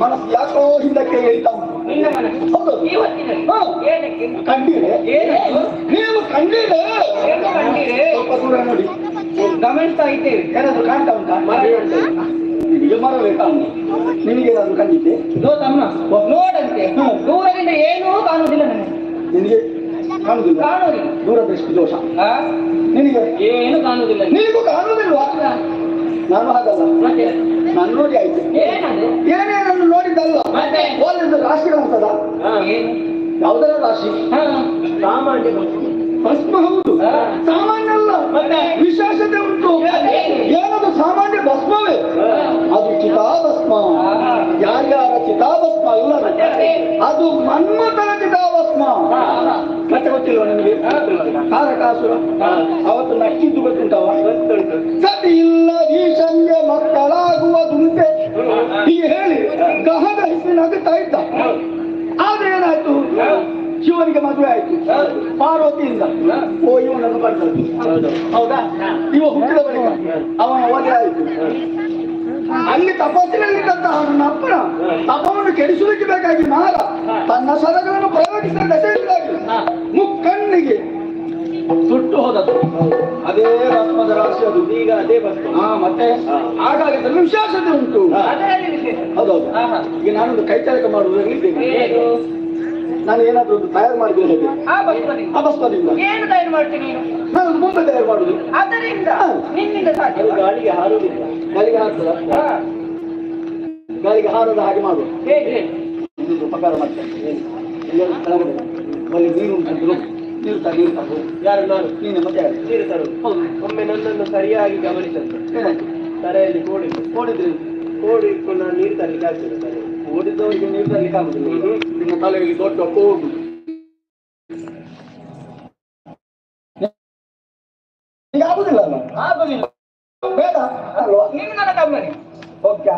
ಮನಸ್ಸು ಯಾಕೋ ಹಿಂದಕ್ಕೆ ಹೇಳ್ತಾ ಉಂಟು. ನಿನ್ನ ಮನಸ್ಸು. ಹೌದು. ಕಂಡಿರೆ? ನೀವು ಕಂಡಿರೆ? ಸ್ವಲ್ಪ ದೂರ ನೋಡಿ. ಗಮನಿಸ್ತಾ ಇದ್ದೇವೆ. ಏನಾದ್ರು ಕಾಣ್ತಾ ಉಂಟಾ? ಮರ ಕಾಣ್ತಾ ಮರ ನಿನಗೆ ನಿಮಗೆ ಏನಾದ್ರು ಕಂಡಿದ್ದೆ? ತಮ್ಮ. ನೋಡಂತೆ. ದೂರದಿಂದ ಏನೂ ಕಾಣುವುದಿಲ್ಲ ನನಗೆ. ನಿನಗೆ ಕಾಣುದಿಲ್ಲ ಕಾಣುವುದಿಲ್ಲ. ದೂರದೃಷ್ಟಿ ದೋಷ. ಆ? ನಿನಗೆ? ಏನು ಕಾಣುವುದಿಲ್ಲ. ನಿನಗೂ ಕಾಣುದಿಲ್ವಾ ನಾನು ಹಾಗಲ್ಲ. ಮತ್ತೆ? ನಾನು ನೋಡಿ ಆಯ್ತು. ಏನೇನನ್ನು ನೋಡಿದ್ದಲ್ಲ ಮತ್ತೆ? ಒಂದು ರಾಶಿ ಕಾಣ್ತದ ಏನು? ಯಾವುದರ ರಾಶಿ. ಸಾಮಾನ್ಯ ಭಸ್ಮ ಹೌದು. ಸಾಮಾನ್ಯ ಅಲ್ಲ? ವಿಶೇಷತೆ ಉಂಟು. ಏನಾದ್ರು ಏನದು ಸಾಮಾನ್ಯ ಭಸ್ಮವೇ? ಅದು ಚಿತಾಭಸ್ಮ. ಯಾರ್ಯಾರ ಚಿತಾಭಸ್ಮ ಅಲ್ಲ ಅದು. ಮನ್ಮತನ ಮನ್ಮಥನ ಚಿತಾಭಸ್ಮ. ಮತ್ತೆ ಗೊತ್ತಿಲ್ವ ನಿಮಗೆ? ಕಾರಕಾಸುರ. ಅವತ್ತು ನಕ್ಕಿದ್ದು ಗೊತ್ತುಂಟವ? ಸತಿ ಇಲ್ಲ ಈಶನ್ಯ ಮಕ್ಕಳಾಗುವ ದುಂತೆ ಹೀಗೆ ಹೇಳಿ ಗಹದ ಹೆಸರಿನ ನಗುತ್ತಾ ಇದ್ದ. ಆದ್ರೆ ಏನಾಯ್ತು? ಶಿವನಿಗೆ ಮದುವೆ ಆಯ್ತು. ಪಾರ್ವತಿಯಿಂದ. ಓ ಇವನನ್ನು ಬರ್ತದೆ. ಹೌದಾ. ಇವ ಹುಟ್ಟಿದ ಬಳಿಕ ಅವನ ವಧೆ ಆಯ್ತು. ಅಲ್ಲಿ ತಪಸ್ಸಿನಲ್ಲಿದ್ದಂತಹ ಅವನ ಅಪ್ಪನ ತಪವನ್ನು ಕೆಡಿಸುವುದಕ್ಕೆ ಬೇಕಾಗಿ ಮಾರ ತನ್ನ ಸರಗಳನ್ನು ಪ್ರಯೋಗಿಸಿದ ದಶೆಯಿಂದಾಗಿ ಸುಟ್ಟು ಹೋದದ್ದು. ಅದೇ ಭಸ್ಮದ ರಾಶಿ ಅದು ಈಗ ಅದೇ ಭಸ್ಮ ಹಾ ಮತ್ತೆ ಹಾಗಾಗಿ ಅದರಲ್ಲಿ ವಿಶೇಷತೆ ಉಂಟು. ಅದರಲ್ಲಿ ವಿಶೇಷ ಹೌದೌದು. ಆಹಾ. ಈಗ ನಾನೊಂದು ಕೈಚಾರಕ ಮಾಡುವುದರಲ್ಲಿ ಏನು? ನಾನು ಏನಾದ್ರೂ ಒಂದು ತಯಾರು ಮಾಡಿದ್ರೆ ಹೇಗೆ? ಆ ಭಸ್ಮದಿಂದ ಏನು ತಯಾರು ಮಾಡ್ತೀನಿ ನಾನು ಒಂದು ಮುಂದೆ ತಯಾರು ಮಾಡುದು ಅದರಿಂದ. ನಿನ್ನಿಂದ ಸಾಕು ಗಾಳಿಗೆ ಹಾರುವುದಿಲ್ಲ. ಗಾಳಿಗೆ ಹಾರ್ತದ ಗಾಳಿಗೆ ಹಾರದ ಹಾಗೆ ಮಾಡು ಹೇಗೆ ಉಪಕಾರ ಮಾಡ್ತೇನೆ ನೀರು ಉಂಟು. ನೀರು ನೀರು ಯಾರು ನಾನು? ನೀನು ಮತ್ತೆ ಯಾರು? ನೀರು ತರು ಹೌದು. ಒಮ್ಮೆ ನನ್ನನ್ನು ಸರಿಯಾಗಿ ಗಮನಿಸಂತೆ. ಏನಾಯ್ತು ತಲೆಯಲ್ಲಿ ಕೋಡಿ ಕೋಡಿದ್ರಿ? ಕೋಡಿ ಇಟ್ಕೊಂಡು ನಾನು ನೀರು ತರಲಿಕ್ಕೆ ಆಗ್ತದೆ ತಲೆ ಓಡಿದ್ದವರಿಗೆ ನೀರು ತರಲಿಕ್ಕೆ ಆಗುದಿಲ್ಲ ನಿಮ್ಮ ತಲೆಯಲ್ಲಿ ದೊಡ್ಡ ಕೋಡು ಆಗುದಿಲ್ಲ ಆಗುದಿಲ್ಲ. ಬೇಡ. ಅಲ್ವಾ ನಿನ್ನ ನನ್ನ ಓಕೆ